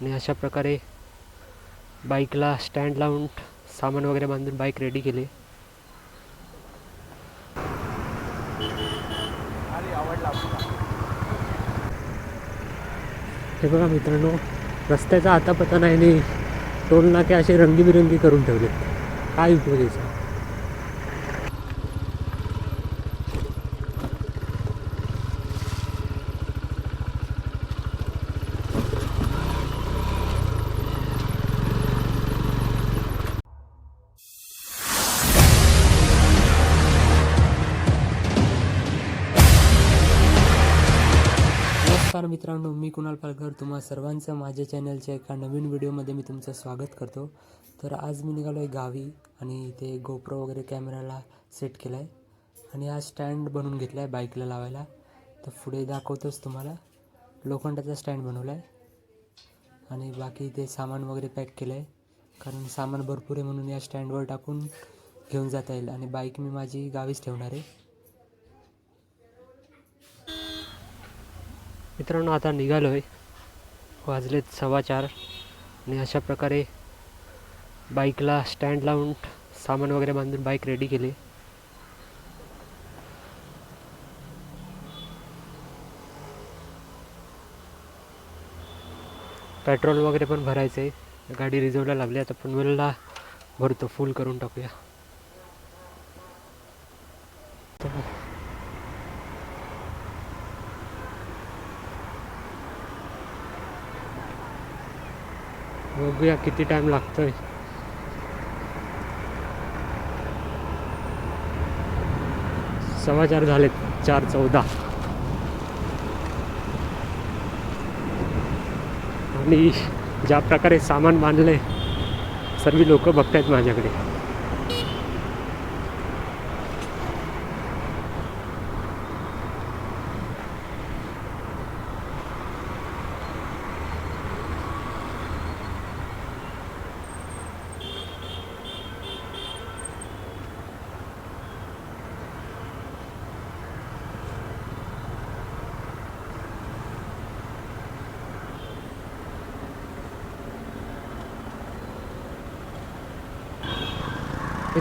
आणि अशा प्रकारे बाईकला स्टँड लावून सामान वगैरे बांधून बाईक रेडी केली. हे बघा मित्रांनो रस्त्याचा आता पता नाही आणि टोल नाके असे रंगीबिरंगी करून ठेवले काय उपयोग याचा कुणाल पालकर तुम्हा सर्वांचं माझ्या चॅनलच्या एका नवीन व्हिडिओमध्ये मी तुमचं स्वागत करतो. तर आज मी निघालो आहे गावी आणि इथे गोप्रो वगैरे कॅमेराला सेट केला आहे आणि हा स्टँड बनवून घेतला आहे बाईकला लावायला. तर पुढे दाखवतोच तुम्हाला. लोखंडाचा स्टँड बनवला आहे आणि बाकी इथे सामान वगैरे पॅक केलं आहे कारण सामान भरपूर आहे म्हणून या स्टँडवर टाकून घेऊन जाता येईल आणि बाईक मी माझी गावीच ठेवणार आहे. मित्रांनो आता निघालो आहे वाजलेत सव्वा चार. आणि अशा प्रकारे बाईकला स्टँड लावून सामान वगैरे बांधून बाईक रेडी केली. पेट्रोल वगैरे पण भरायचं आहे गाडी रिझर्वला लावली आता पनवेलला भरतो फुल करून टाकूया. बघूया किती टाइम लागतोय. सव्वा चार झालेत चार चौदा. आणि ज्या प्रकारे सामान बांधलंय सर्व लोक बघतायत माझ्याकडे.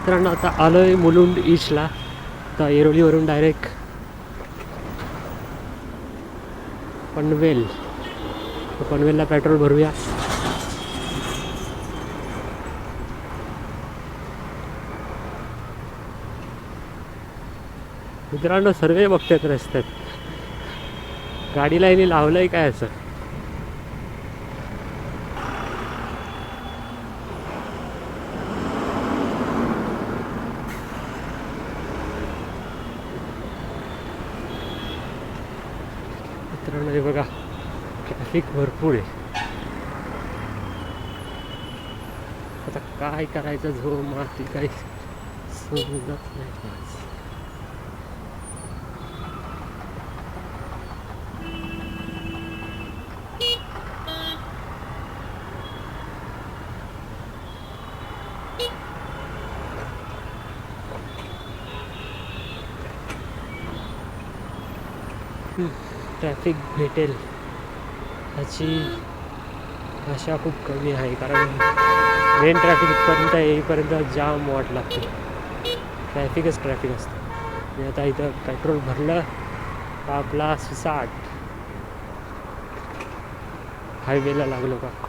मित्रांनो आता आलो आहे मुलुंड ईस्टला. आता येरोलीवरून डायरेक्ट पनवेल. पनवेलला पेट्रोल भरूया. मित्रांनो सर्वे बघतात रस्त्यात गाडीला यांनी लावलंय काय असं मित्रांनो हे बघा ट्रॅफिक भरपूर आहे. आता काय करायचं झो माती काही समजत नाही ट्रॅफिक भेटेल. ह्याची आशा खूप कमी आहे कारण मेन ट्रॅफिक इथपर्यंत येईपर्यंत जाम वाट लागते. ट्रॅफिकच ट्रॅफिक असतं. मी आता इथं पेट्रोल भरलं का आपला सुसाट हायवेला लागलो का?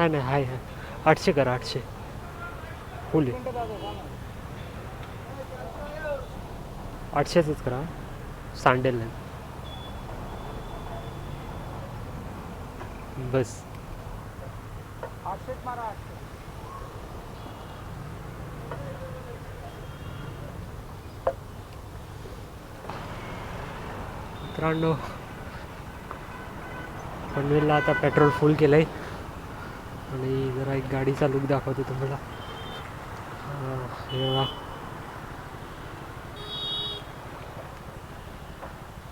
नाही नाही हाय हाय. आठशे करा आठशे. फुले आठशेच करा. सांडेल नाही बस. मित्रांनो पनवेलला आता पेट्रोल फुल केलं आहे आणि जरा एक गाडीचा लुक दाखवतो तुम्हाला. हे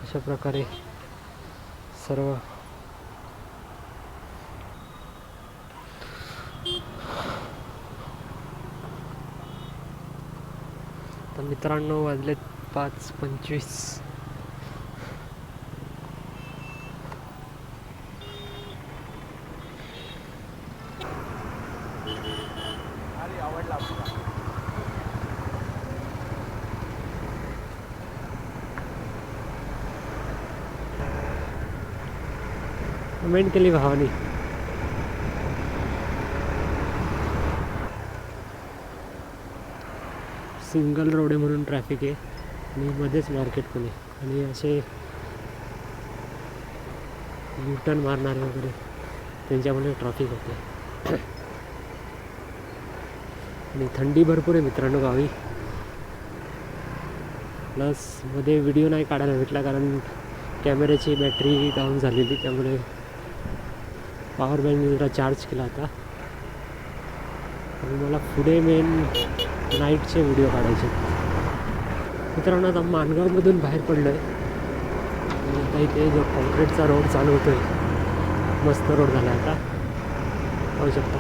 अशा प्रकारे सर्व तर मित्रांनो वाजलेत पाच पंचवीस. कमेंट केली भावानी. सिंगल रोड आहे म्हणून ट्रॅफिक आहे. आणि मध्येच मार्केट पण आहे. आणि असे युटर्न मारणारे वगैरे त्यांच्यामुळे ट्रॅफिक होते. आणि थंडी भरपूर आहे मित्रांनो गावी. प्लसमध्ये व्हिडिओ नाही काढायला भेटला कारण कॅमेऱ्याची बॅटरी डाऊन झालेली त्यामुळे पॉवर बँक जरा चार्ज केला होता आणि मला पुढे मेन नाईटचे व्हिडिओ काढायचे मित्रांनो आता माणगावमधून बाहेर पडलो आहे आणि आता इथे जो कॉन्क्रीटचा रोड चालू होतो आहे मस्त रोड झाला आहे आता. पाहू शकता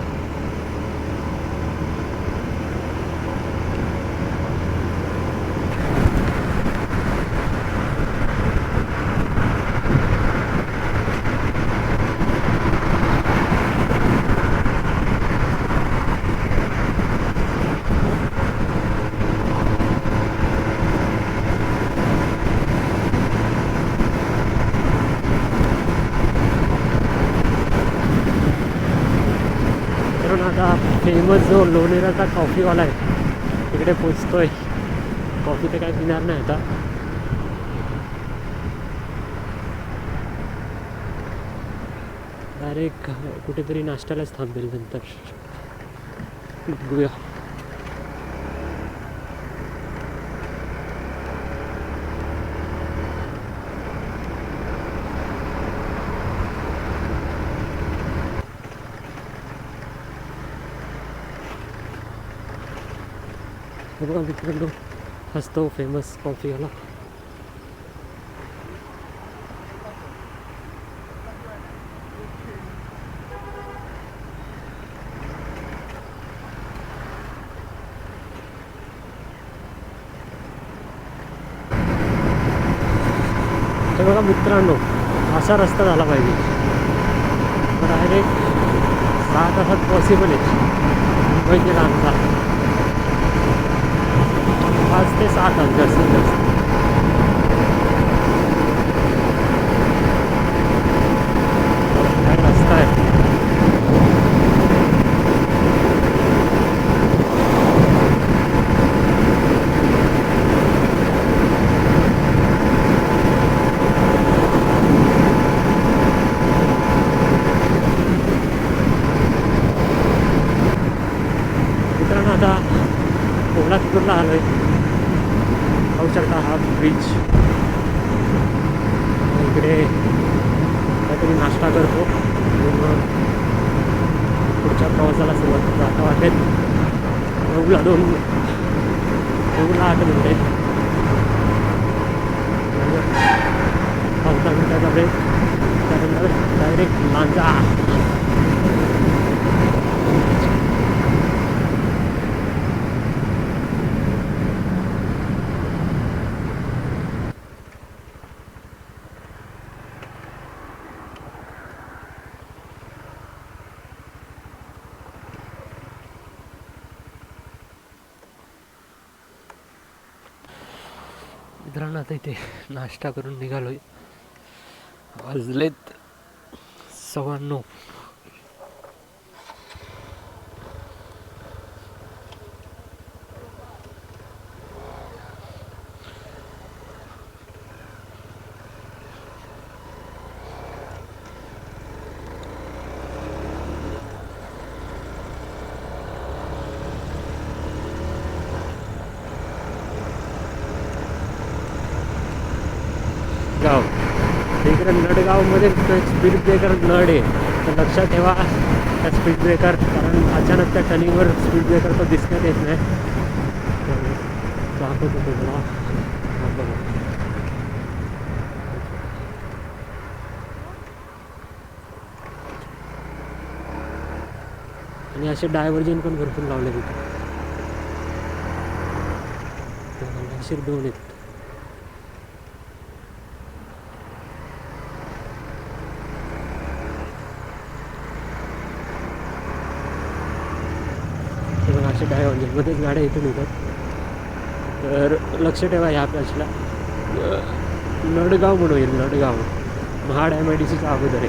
कारण आता फेमस जो लोणेराचा कॉफीवाला आहे. तिकडे पोचतोय. कॉफी तर काय पिणार नाही आता. डायरेक्ट कुठेतरी नाश्त्यालाच थांबेल नंतर. बघूया. बघा मित्रांनो हसतो फेमस कॉफीवाला हे बघा मित्रांनो असा रस्ता झाला पाहिजे. डायरेक्ट सहा तासात पॉसिबल आहे. मुंबईचे लांबचा पाच ते सहा तास जास्तीत जास्त काय रस्ता आहे मित्रांनो आता कोल्हापूरला आलो आहे पाहू शकता हा ब्रिज इकडे काहीतरी नाश्ता करतो. पुढच्या प्रवासाला सुरुवात जाता आता वाटेत नऊला दोन. नऊला आठ मिनटे. पाच दहा ब्रेक त्यानंतर डायरेक्ट लांजा मित्रांनो आता इथे नाश्ता करून निघालोय. वाजलेत सव्वा नऊ स्पीड ब्रेकर नड. आहे तर लक्षात ठेवा त्या स्पीड ब्रेकर कारण अचानक त्या टर्निंगवर स्पीड ब्रेकर तर दिसण्यात येत नाही. दाखवत होतो तुला आणि असे डायव्हर्जन पण भरपूर लावले तिथे. दोन आहेत. बघा गाड्या इथून येतात. तर लक्ष ठेवा ह्या पॅचला लडगाव म्हणून येईल Ladgaon Mahad M I D सीचा अगोदर आहे.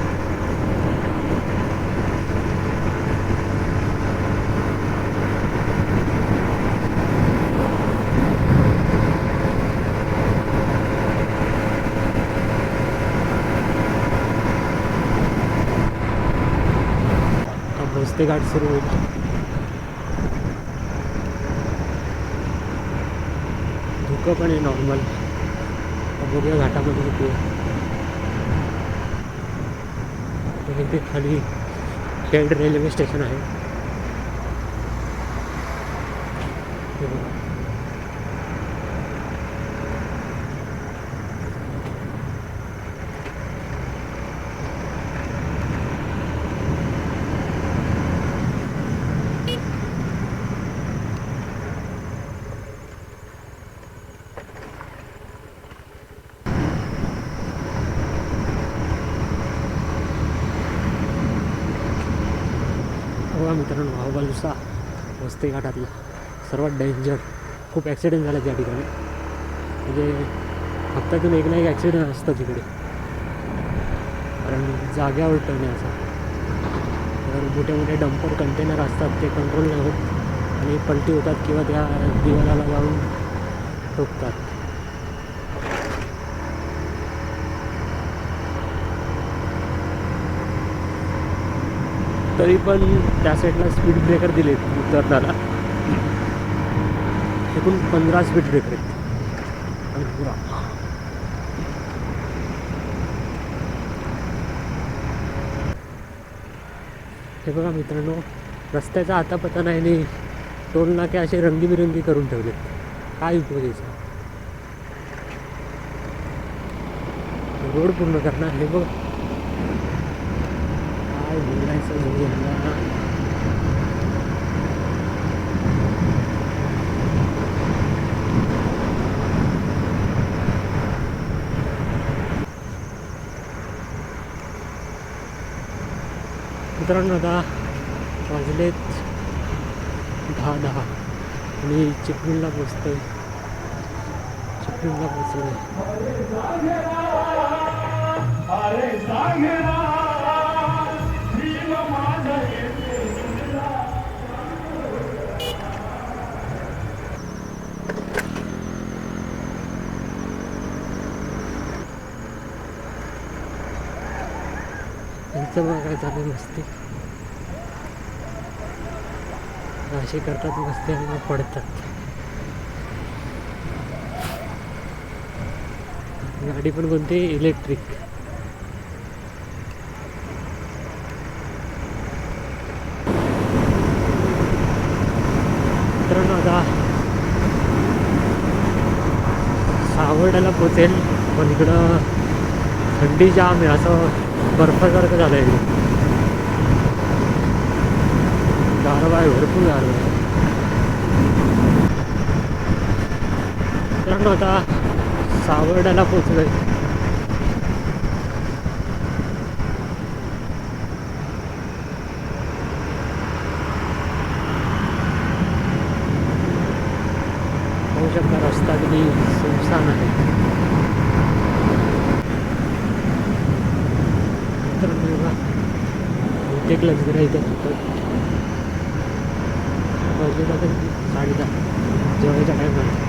हा घाट सुरू होईल. धुकं पण नॉर्मल बघूया घाटामध्ये किती आहे इथे खाली खेड रेल्वे स्टेशन आहे मित्रांनो अहवालुसा वस्ती घाटातला. सर्वात डेंजर खूप ॲक्सिडेंट झाला त्या ठिकाणी. म्हणजे हप्त्यातून एक ना एक ॲक्सिडेंट असतं तिकडे. कारण जाग्यावर टळण्याचा तर मोठे मोठे डंपर कंटेनर असतात ते कंट्रोल नाही होत आणि पलटी होतात किंवा त्या दिवाला जाऊन ठोकतात. तरी पण त्या साईडला स्पीड ब्रेकर दिलेत उतरताना. एकूण पंधरा स्पीड ब्रेकर आहेत. आणि पुरा. हे बघा मित्रांनो रस्त्याचा आता पता नाही आणि टोल नाके असे रंगीबिरंगी करून ठेवलेत. काय उपयोग याचा? रोड पूर्ण करणार. हे बघ काय बोलायचं म्हणजे ह्यांना? मित्रांनो आता वाजलेत दहा दहा. मी चिपळूणला पोचतोय चिपळूणला पोचलोय बघा काय चालू मस्ती. असे करतात मस्ती आणि मग पडतात. गाडी पण कोणती? इलेक्ट्रिक मित्रांनो आता सावर्ड्याला पोचेल पण इकडं थंडी जाम आहे असं बर्फासारखं झालं आहे गारवा आहे भरपूर गारवा आहे. मित्रांनो आता सावर्ड्याला पोचलोय आहे शकता रस्ता किती सुनसान आहे तर बघा बहुतेक लग्न इथे होतं वाजले जाते साडे दहा जेवायच्या टायमाला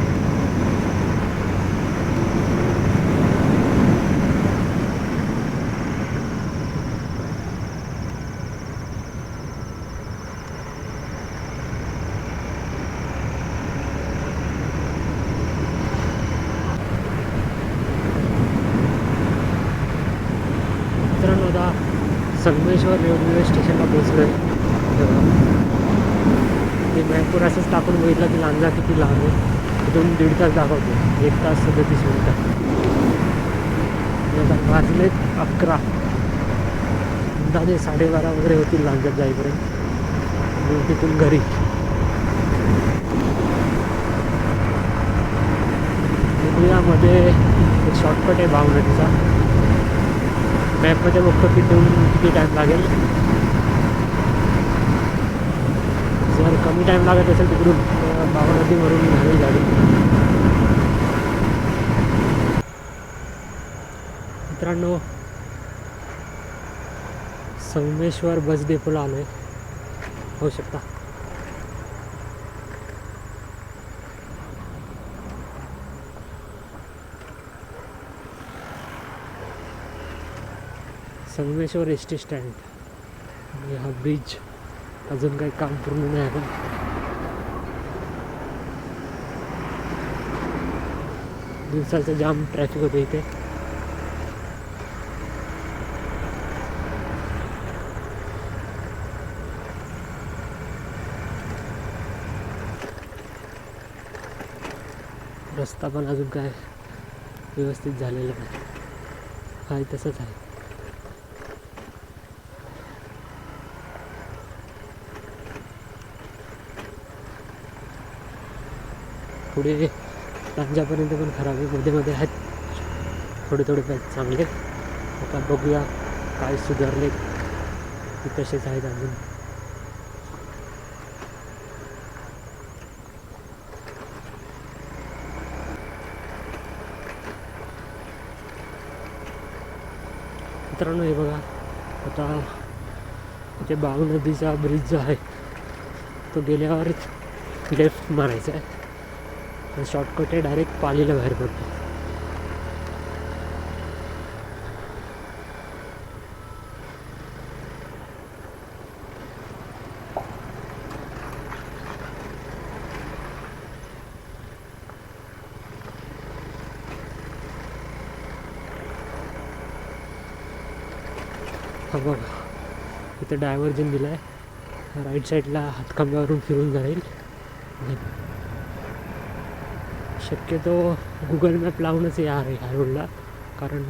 संगमेश्वर रेवडी पोचलो आहे ते मॅपवर असंच टाकून बघितलं की लांजा किती लांब आहे. तिथून दीड तास दाखवतो. एक तास सदतीस मिनटं. आता वाजलेत अकरा. अंदाजे साडेबारा वगैरे होतील लांजात जाईपर्यंत. तिथून घरी. निघूयामध्ये एक शॉर्टकट आहे भावनदीचा मॅपमध्ये बघतो तिथून किती टाईम लागेल. जर कमी टाईम लागत असेल तिकडून बाबानदीवरून भावनदीवरून गाडी मित्रांनो संगमेश्वर बस डेपोला आलो आहे होऊ शकता. Sangameshwar S T stand. आणि हा ब्रिज अजून काही काम पूर्ण नाही आहे. दिवसाचं जाम ट्रॅफिक होतं इथे. रस्ता पण अजून काय व्यवस्थित झालेला नाही. हाय तसंच आहे. पुढे लांजापर्यंत पण खराब आहे. मध्ये मध्ये आहेत. थोडे थोडे काही चांगले. आता बघूया काय सुधारले. की तसेच आहेत अजून. मित्रांनो हे बघा. आता ते बाग नदीचा ब्रिज जो आहे तो गेल्यावर लेफ्ट मारायचा आहे. शॉर्टकट आहे डायरेक्ट पालीला बाहेर पडतो. हा बघा इथं डायव्हर्जन दिलं आहे राईट साईडला हातखांब्यावरून फिरून जाईल. धन्यवाद शक्यतो गुगल मॅप लावूनच या ह्या रोडला कारण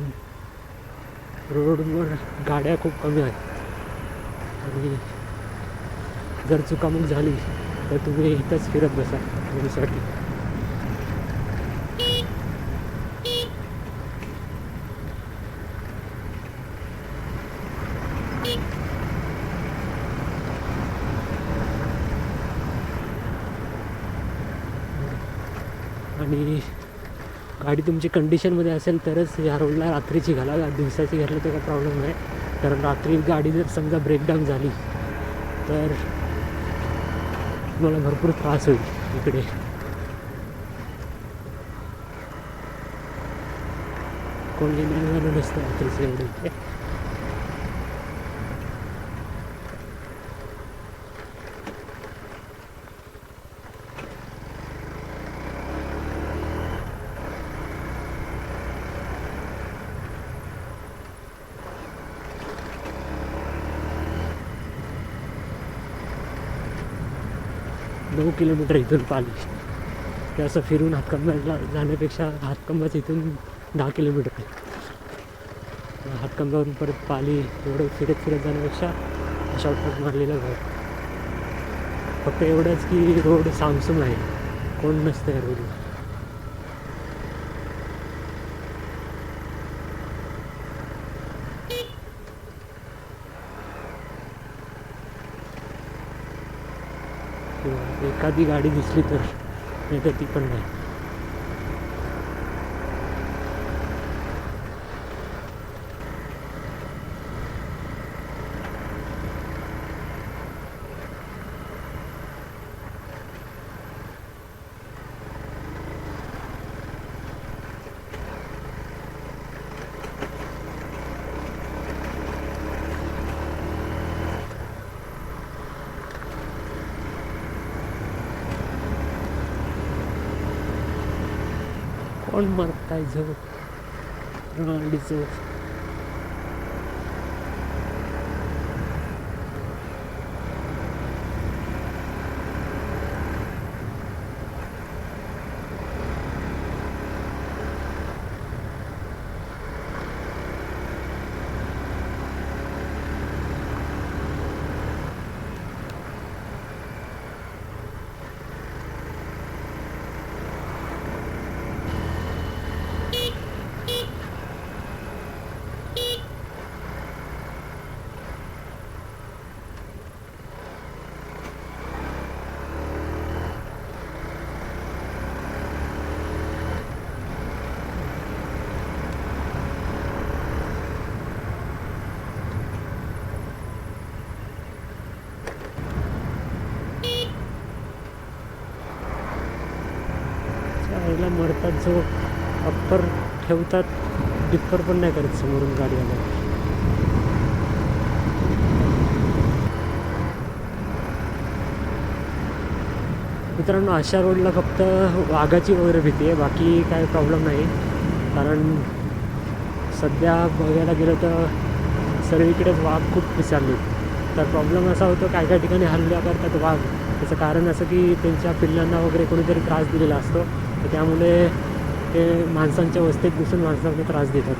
रोडवर गाड्या खूप कमी आहेत. आणि जर चुकामुक झाली तर तुम्ही इथंच फिरत बसा म्हणूसाठी आणि गाडी तुमची कंडिशनमध्ये असेल तरच या रोडला रात्रीची घाला. दिवसाची घातलं तर काही प्रॉब्लेम नाही. कारण रात्री गाडी जर समजा ब्रेकडाऊन झाली तर तुम्हाला भरपूर त्रास होईल इकडे. कोणी झालं नसतं रात्रीचं एवढं. नऊ किलोमीटर इथून पाली ते असं फिरून हातकंबाला जाण्यापेक्षा हातकंबाच इथून दहा किलोमीटर आहे परत पाली एवढं फिरत फिरत जाण्यापेक्षा शॉर्टकट मारलेलं घर. फक्त एवढंच की रोड सामसूम आहे. कोण नसतं या रोडला किंवा एखादी गाडी दिसली तर नाही तर ती पण नाही. कोण मारताय झोप रोनाल्डीचं साईडला मरतात जो अप्पर ठेवतात डिप्पर पण नाही करत समोरून गाडी आल्या मित्रांनो अशा रोडला फक्त वाघाची वगैरे भीती आहे बाकी काय प्रॉब्लेम नाही. कारण सध्या बघायला गेलं तर सर्वीकडेच वाघ खूप पिसारले तर प्रॉब्लेम असा होतो काय काय ठिकाणी हल्ल्या करतात वाघ. त्याचं कारण असं की त्यांच्या पिल्लांना वगैरे कोणीतरी त्रास दिलेला असतो. तर त्यामुळे ते माणसांच्या वस्तीत घुसून माणसांना त्रास देतात.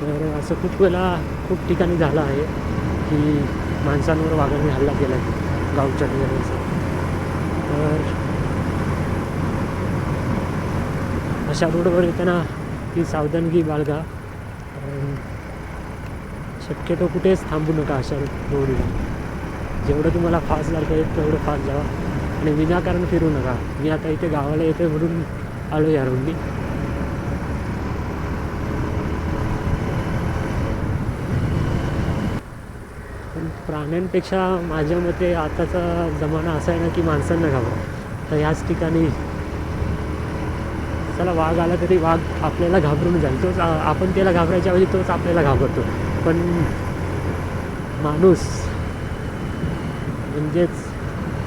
तर असं खूप वेळा खूप ठिकाणी झालं आहे की माणसांवर वाघांनी हल्ला केला आहे गावच्या ठिकाणी. तर अशा रोडवर येताना ती सावधानगी बाळगा. शक्यतो कुठेच थांबू नका अशा रोडला. जेवढं तुम्हाला फास्ट लागतं येत तेवढं फास्ट जावा. आणि विनाकारण फिरू नका. मी आता इथे गावाला येते म्हणून आलो या रोडनी पण प्राण्यांपेक्षा माझ्या मते आताचा जमाना असा आहे ना की माणसांना घाबरा. तर ह्याच ठिकाणी चला वाघ आला तरी वाघ आपल्याला घाबरून जाईल. तोच आपण त्याला घाबरायच्या ऐवजी तोच आपल्याला घाबरतो. पण माणूस म्हणजेच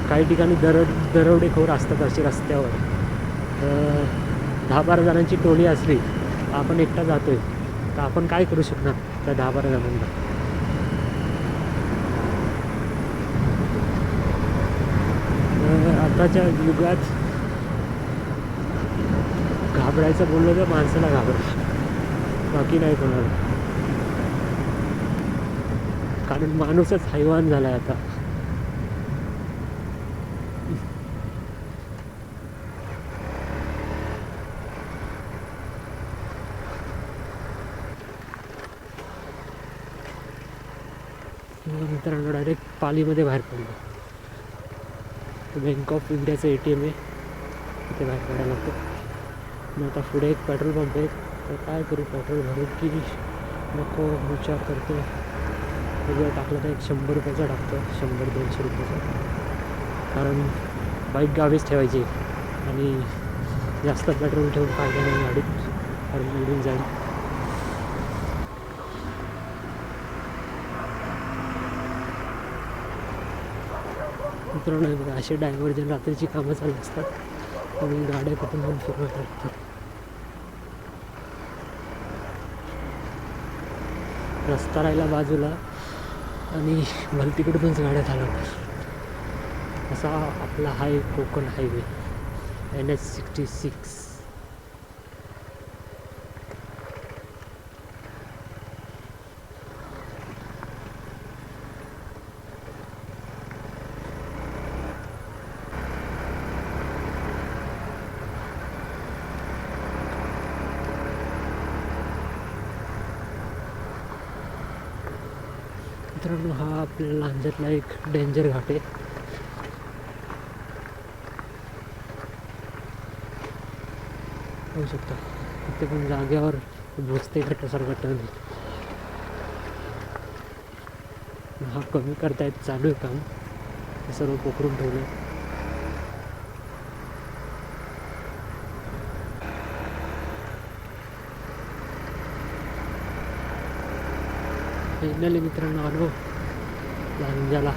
काही ठिकाणी दर दरोडेखोर असतात असे रस्त्यावर. तर दहा बारा जणांची टोळी असली आपण एकटा जातो आहे तर आपण काय करू शकणार त्या दहा बारा जणांना आताच्या युगात घाबरायचं बोललं तर माणसाला घाबर बाकी नाही कोणाला. कारण माणूसच हैवान आहे आता मित्रांनो डायरेक्ट पालीमध्ये बाहेर पडलो. बँक ऑफ इंडियाचं ए टी एम आहे. तिथे बाहेर पडायला लागतं. मग आता पुढे एक पेट्रोल पंप आहे. तर काय करू? पेट्रोल भरून की नको? विचार करतो. वेगळं टाकलं तर एक शंभर रुपयाचा टाकतो. शंभर दोनशे रुपयाचा. कारण बाईक गावीच ठेवायची. आणि जास्त पेट्रोल ठेवून फायदा नाही गाडीत. कारण उडून जाईल. मित्रांनो बघा. असे डायव्हर्जन रात्रीची कामं चालू असतात. आणि गाड्या कुठून पण फिरवायला लागतात रस्ता राहिला बाजूला आणि भलतीकडूनच गाड्या चालवतात. असा आपला high Konkan highway N H sixty six मित्रांनो आपल्याला लांजातला एक डेंजर घाट आहे. होऊ शकता. इथे पण जागेवर बसते घटासारखं टर्न हा कमी करतायत चालू आहे काम. हे सर्व पोखरून ठेवलं फायनली मित्रांनो अनुभव लांजाला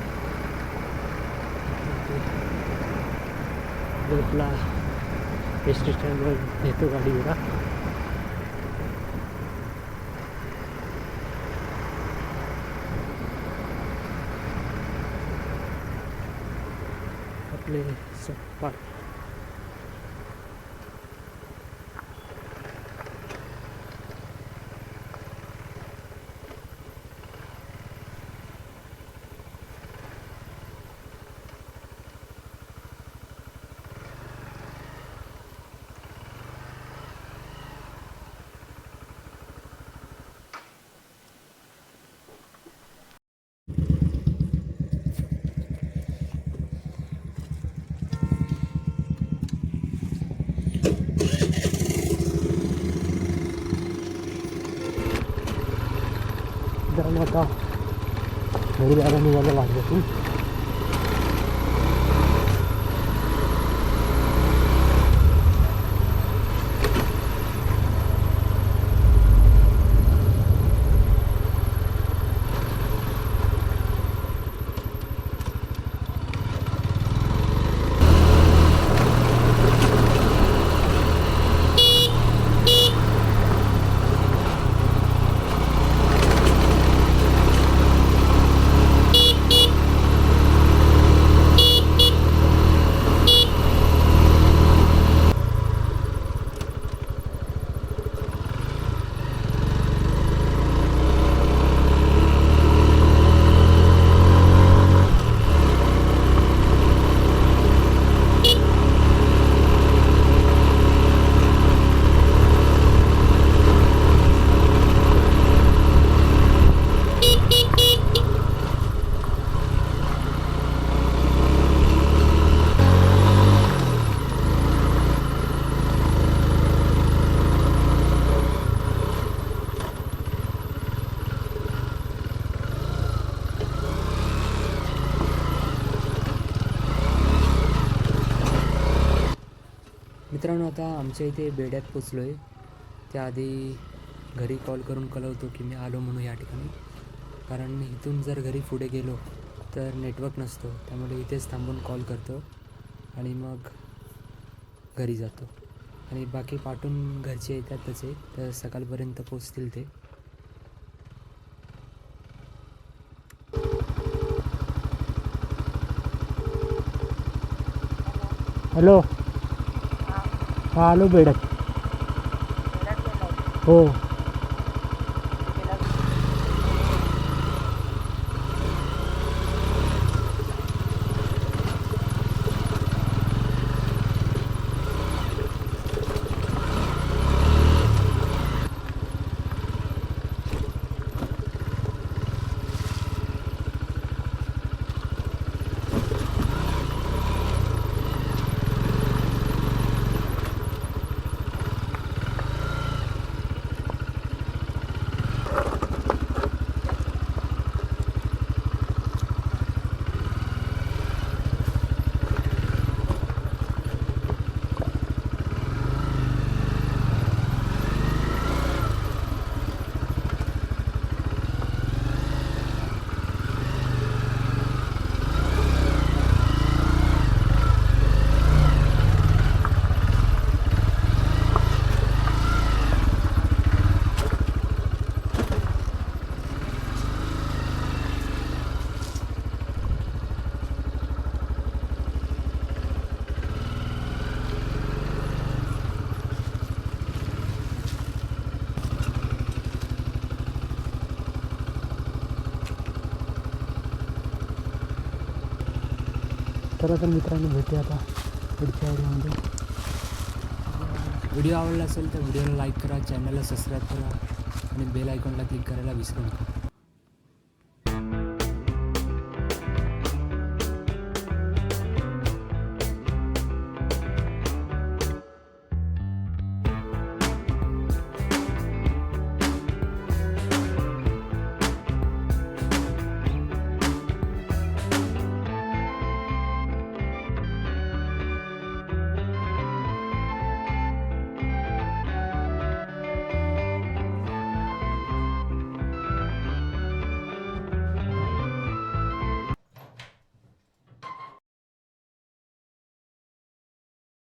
बोटला एस टी स्टँडवर नेतो गाडी आपले सप्पा जाऊन आता घरी जायला निघायला लागलं मित्रांनो आता आमच्या इथे बेड्यात पोचलो आहे त्याआधी घरी कॉल करून कळवतो की मी आलो म्हणून या ठिकाणी. कारण इथून जर घरी पुढे गेलो तर नेटवर्क नसतो. त्यामुळे इथेच थांबून कॉल करतो आणि मग घरी जातो. आणि बाकी पाठून घरचे येतातच आहे तर सकाळपर्यंत पोचतील ते. हॅलो. हा आलो बेडक हो तर मित्रांनी मित्रांनो भेटूया आता पुढच्या व्हिडिओमध्ये. व्हिडिओ आवडला असेल तर व्हिडिओला लाईक करा चॅनलला सबस्क्राईब करा आणि बेल आयकॉनला क्लिक करायला विसरू नका.